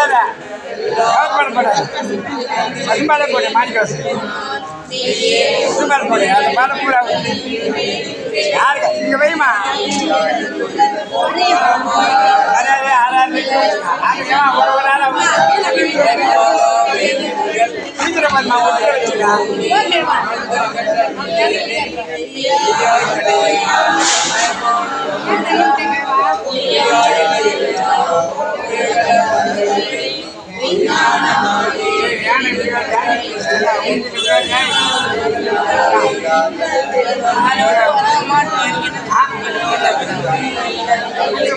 பத்தாத government போட. பசும்பாலை போடு மாணிக்காசு பசும்பாலை போடு அந்த பாலை பூரா யாருக்கு இங்க வைமா அதாவது ஆறாறு அதுக்கு ஒரு ஒரு நாள் சீக்கிரம்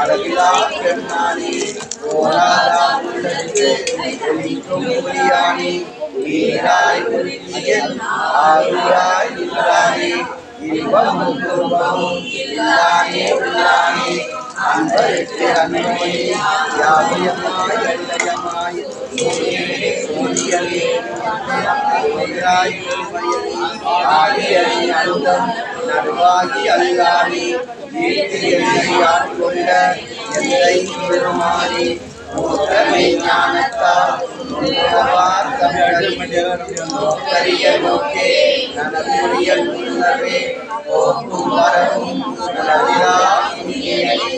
வச்சுக்கா நடுவாகி அல்லாடி கொண்ட எந்தை பெருமானி மூத்தமை ஞானத்தால் உன்னதவார் தமிழறிய நோக்கே நனமுடியல் உள்ளவே போக்கும் வரவும் உலகிலா புண்ணியனை ஆக்கும் என் அல்லாடி சார்பேறவே ஆற்றுவரல்லவே அசமிதாய் நின்ற தோன்ற சுடமொழியாய் சொல்லாத நூலாய் மாற்றமாமையகத்தின் வெவ்வேறு நல்லதிவா வேதனை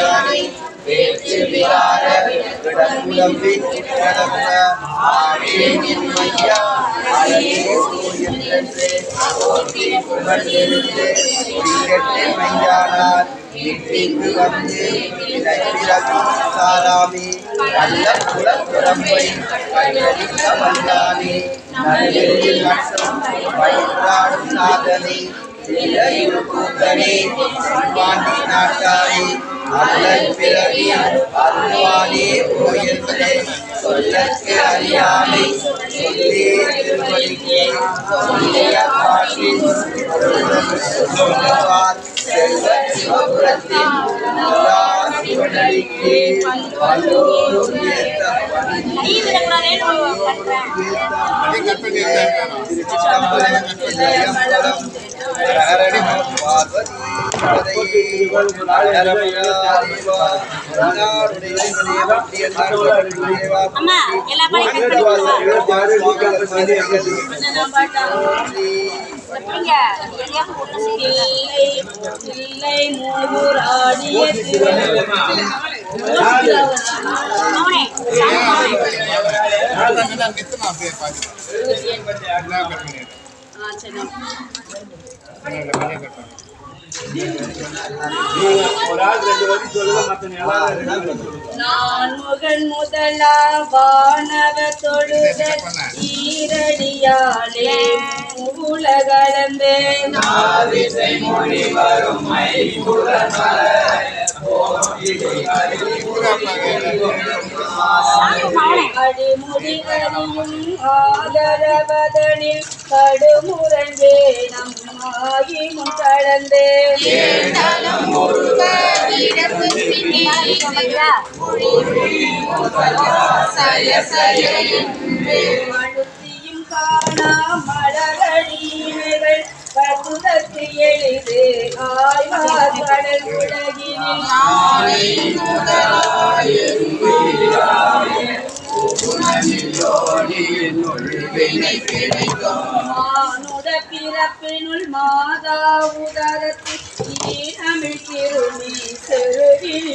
குடிகெட்டு மையானார் வீட்டிற்கு வந்து சாராமி நல்ல குலப்புறம்பை கையளிக்க வந்தானே நல்லெழில் மற்றும் வயிற்றாடும் நாதனே இளையுள் கூத்தனே பிறவி அருள்வானே சொல்லற்கு அறியாமை சொல்லே திருவடிக்கே சொல்லிய பாட்டி சொல்லவார் செல்வ சிவபுரத்தின் எல்லா சிவனடிக்கே வல்லோரும் ஏத்த பணி திருச்சிற்றம்பலம் ஹரணி பார்வதி அம்மா எல்லா பாலையும் இல்லை மௌனே. நான் முதலா வானவ தொழுத ஈரடியாலே உலகளந்தே சாமி மௌனே. அடிமுடி அறியும் ஆதரவதனில் கடுமுரண்டே நம் ஆகி முன் கடந்தே அழுத்தியும் காணா மலரடிமைகள் பசுதற்கு எளிது கடல் உலகினில். மானுட பிறப்பினுள் மாதா உதரத்தில் ஈரமிழ் திருமி செருவில்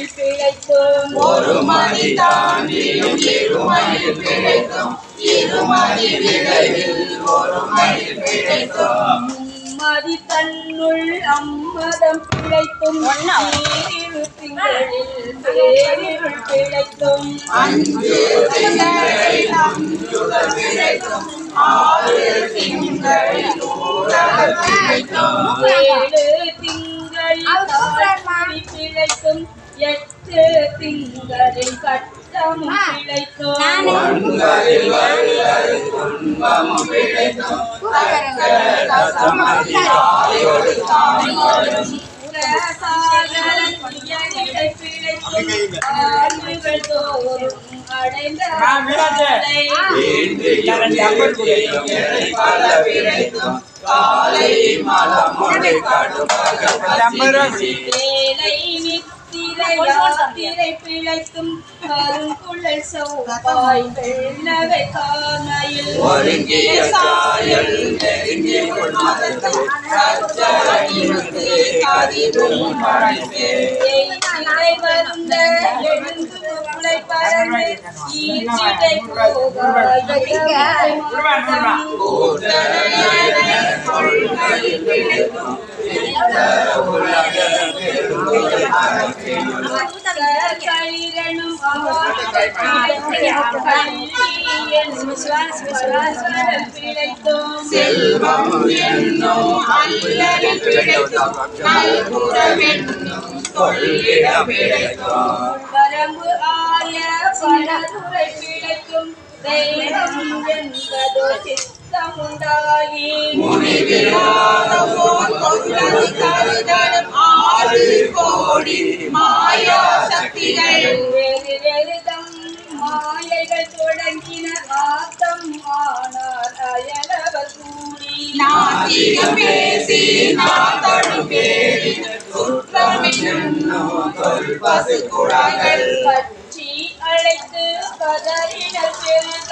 ஒரு மணி தாண்டியும் இருமணி விளைவில் ஒரு மணி பிழைத்தோம் மதி தன்னுள் அம்மதம் பிழைத்தும் நீரிரு திங்களில் பேரிருள் பிழைத்தும் ஏழு திங்களில் தாழ்மொழி பிழைத்தும் எட்டு திங்களில் கட்டமும் பிழைத்தும் உலசாகரன் உயரிடை பிழைத்தும் ஆண்டுகள் யாத்திரை பிழைத்தும் கருங்குழல் சௌபாய் வெள்ளவை காணையில் ஏய்திரை வருந்த எழுந்து முளை பறந்து ஈற்றிடை களிரனும் பிழைத்தோம் செல்வம் என்னும் அல்லல் பிழைத்தோம். நல்புறமென்னும் கொள்ளிட பிழைத்தோம் வரம்பு ஆய பலதுரை பிழைக்கும் தெய்வம் என்பதோ சித்தம் உண்டாகி. முனிவிலாதவோன் கொல்லது கருதலும் ஆறு கோடி மாயா சக்திகள் மாயைகள் தொடங்கின ஆத்தம் ஆனார் அயலவர் கூடி நாத்திகம் பேசி நாத்தடும் சுற்றமென்னும் தொல்பசு குழாய்கள் பற்றி அழைத்து கதறினர் பெருக